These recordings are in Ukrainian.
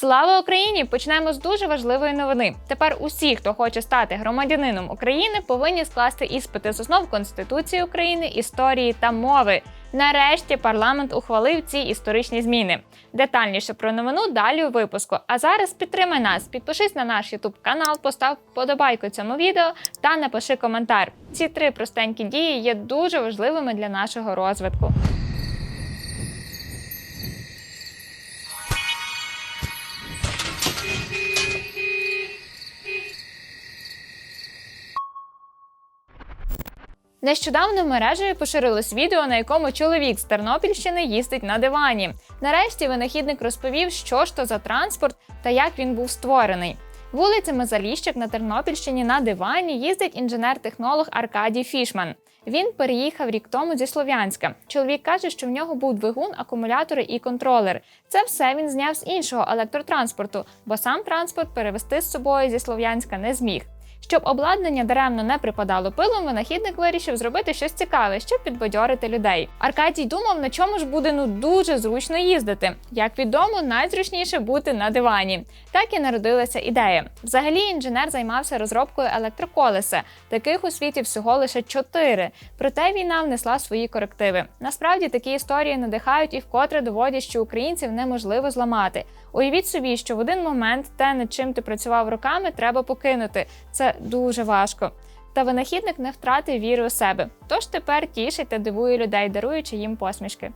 Слава Україні! Почнемо з дуже важливої новини. Тепер усі, хто хоче стати громадянином України, повинні скласти іспити з основ Конституції України, історії та мови. Нарешті парламент ухвалив ці історичні зміни. Детальніше про новину далі у випуску. А зараз підтримай нас, підпишись на наш YouTube канал, постав вподобайку цьому відео та напиши коментар. Ці три простенькі дії є дуже важливими для нашого розвитку. Нещодавно мережею поширилось відео, на якому чоловік з Тернопільщини їздить на дивані. Нарешті винахідник розповів, що ж то за транспорт та як він був створений. Вулицями Заліщик на Тернопільщині на дивані їздить інженер-технолог Аркадій Фішман. Він переїхав рік тому зі Слов'янська. Чоловік каже, що в нього був двигун, акумулятори і контролер. Це все він зняв з іншого електротранспорту, бо сам транспорт перевести з собою зі Слов'янська не зміг. Щоб обладнання даремно не припадало пилом, винахідник вирішив зробити щось цікаве, щоб підбадьорити людей. Аркадій думав, на чому ж буде ну дуже зручно їздити. Як відомо, найзручніше бути на дивані. Так і народилася ідея. Взагалі, інженер займався розробкою електроколеса. Таких у світі всього лише чотири. Проте війна внесла свої корективи. Насправді такі історії надихають і вкотре доводять, що українців неможливо зламати. Уявіть собі, що в один момент те, над чим ти працював роками, треба покинути. Це дуже важко. Та винахідник не втратив віри у себе. Тож тепер тішить та дивує людей, даруючи їм посмішки.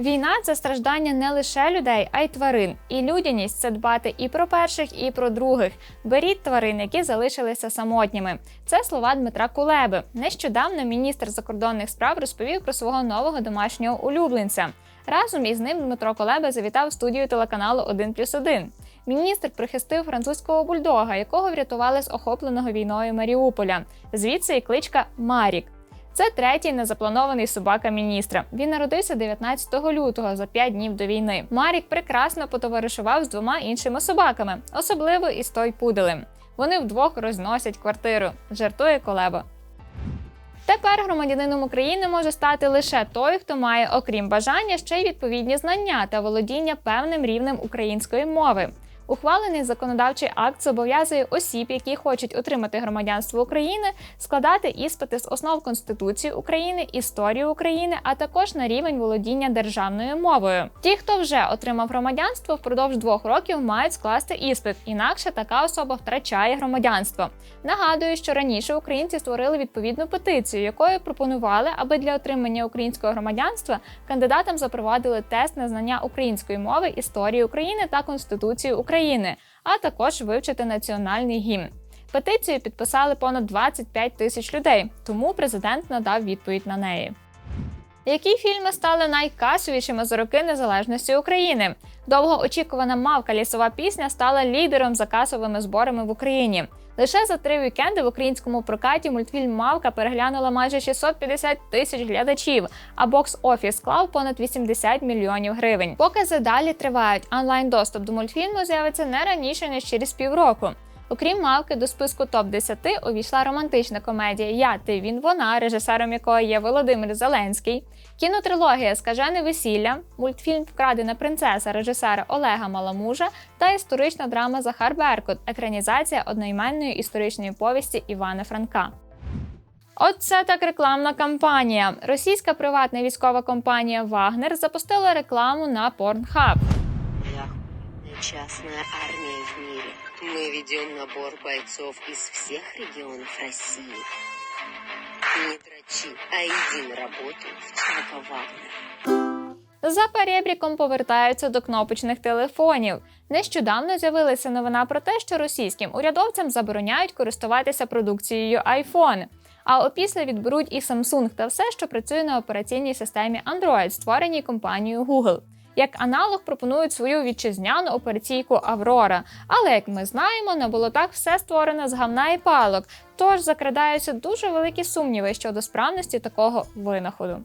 Війна це страждання не лише людей, а й тварин. І людяність це дбати і про перших, і про других. Беріть тварин, які залишилися самотніми. Це слова Дмитра Кулеби. Нещодавно міністр закордонних справ розповів про свого нового домашнього улюбленця. Разом із ним Дмитро Колеба завітав студію телеканалу 1+,1. Міністр прихистив французького бульдога, якого врятували з охопленого війною Маріуполя. Звідси і кличка Марік. Це третій незапланований собака міністра. Він народився 19 лютого за 5 днів до війни. Марік прекрасно потоваришував з двома іншими собаками, особливо із той пуделем. Вони вдвох розносять квартиру. Жартує Колеба. Тепер громадянином України може стати лише той, хто має, окрім бажання, ще й відповідні знання та володіння певним рівнем української мови. Ухвалений законодавчий акт зобов'язує осіб, які хочуть отримати громадянство України, складати іспити з основ Конституції України, історії України, а також на рівень володіння державною мовою. Ті, хто вже отримав громадянство, впродовж двох років мають скласти іспит, інакше така особа втрачає громадянство. Нагадую, що раніше українці створили відповідну петицію, якою пропонували, аби для отримання українського громадянства кандидатам запровадили тест на знання української мови, історії України та Конституції України. України, а також вивчити національний гімн. Петицію підписали понад 25 тисяч людей, тому президент надав відповідь на неї. Які фільми стали найкасовішими за роки незалежності України? Довгоочікувана мавка лісова пісня стала лідером за касовими зборами в Україні. Лише за три вікенди в українському прокаті мультфільм Мавка переглянула майже 650 тисяч глядачів, а бокс-офіс склав понад 80 мільйонів гривень. Покази далі тривають. Онлайн доступ до мультфільму з'явиться не раніше ніж через півроку. Окрім мавки, до списку топ 10 увійшла романтична комедія Я, ти, він, вона, режисером якої є Володимир Зеленський, кінотрилогія Скажене весілля, мультфільм Вкрадена принцеса режисера Олега Маламужа та історична драма Захар Беркут, екранізація одноіменної історичної повісті Івана Франка. Оце так рекламна кампанія. Російська приватна військова компанія Вагнер запустила рекламу на Pornhub. Я частная армия в мире. Мы ведем набор бойцов из всех регионов России. Не дрочи, а иди на работу в Вагнер. За перебріком повертаються до кнопочних телефонів. Нещодавно з'явилася новина про те, що російським урядовцям забороняють користуватися продукцією iPhone. А опісля відберуть і Samsung та все, що працює на операційній системі Android, створеній компанією Google. Як аналог пропонують свою вітчизняну операційку Аврора. Але як ми знаємо, на болотах все створено з гавна і палок, тож закрадаються дуже великі сумніви щодо справності такого винаходу.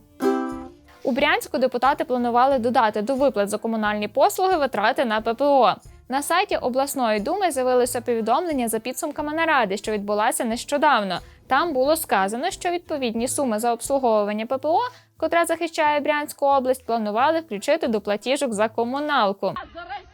У Брянську депутати планували додати до виплат за комунальні послуги витрати на ППО. На сайті обласної думи з'явилося повідомлення за підсумками наради, що відбулася нещодавно. Там було сказано, що відповідні суми за обслуговування ППО, котра захищає Брянську область, планували включити до платіжок за комуналку. за Россию!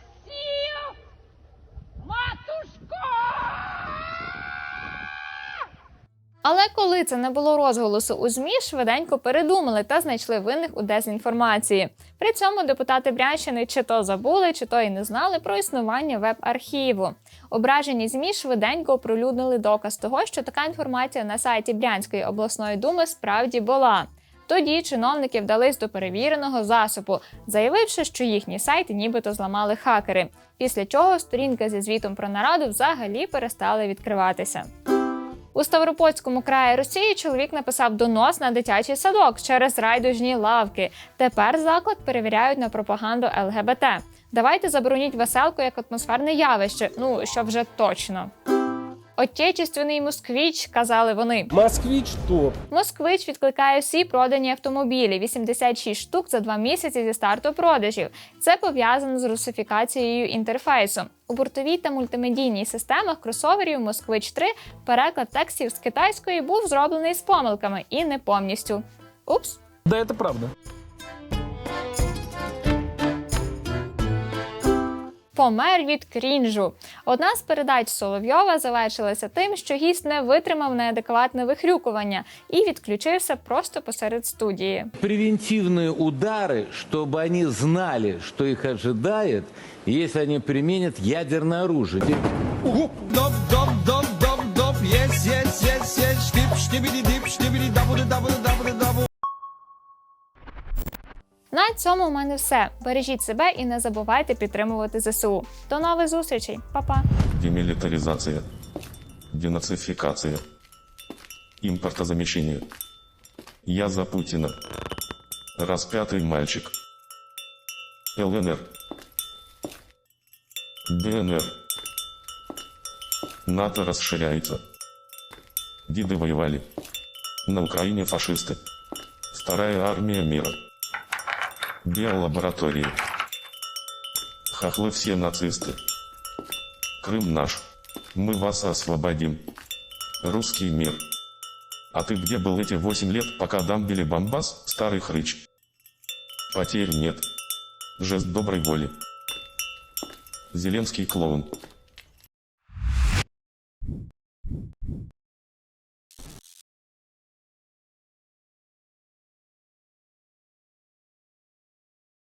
Але коли це не було розголосу у ЗМІ, швиденько передумали та знайшли винних у дезінформації. При цьому депутати Брянщини чи то забули, чи то і не знали про існування веб-архіву. Ображені ЗМІ швиденько оприлюднили доказ того, що така інформація на сайті Брянської обласної думи справді була. Тоді чиновники вдались до перевіреного засобу, заявивши, що їхній сайт нібито зламали хакери. Після чого сторінка зі звітом про нараду взагалі перестали відкриватися. У Ставропольському краї Росії чоловік написав донос на дитячий садок через райдужні лавки. Тепер заклад перевіряють на пропаганду ЛГБТ. Давайте забороніть веселку як атмосферне явище. Ну що вже точно. Отечественний москвіч, казали вони. Москвич топ. Москвич відкликає всі продані автомобілі 86 штук за два місяці зі старту продажів. Це пов'язано з русифікацією інтерфейсу. У бортовій та мультимедійній системах кросоверів Москвич 3 переклад текстів з китайської був зроблений з помилками і не повністю. Упс. Да, это правда. Помер від крінжу. Одна з передач Соловйова завершилася тим, що гість не витримав неадекватне вихрюкування і відключився просто посеред студії. превентивные удары, чтобы они знали, что их ожидает, если они применят ядерное оружие. Доп, доп, доп, доп, доп, yes, yes, yes, yes, штип, штибіді, дип, штибіді, дабуди, дабуди, дабуди, дабу. На цьому в мене все. Бережіть себе і не забувайте підтримувати ЗСУ. До нових зустрічей, Па-па! демилитаризация, денацификация, импортозамещение. Я за Путина. Распятый мальчик. ЛНР. ДНР. НАТО расширяется. Диды воевали. На Украине фашисты. Вторая армия мира. Биолаборатории. Хохлы все нацисты. Крым наш. Мы вас освободим. Русский мир. А ты где был эти 8 лет, пока дамбили Бомбас, старый хрыч? Потерь нет. Жест доброй воли. Зеленский клоун.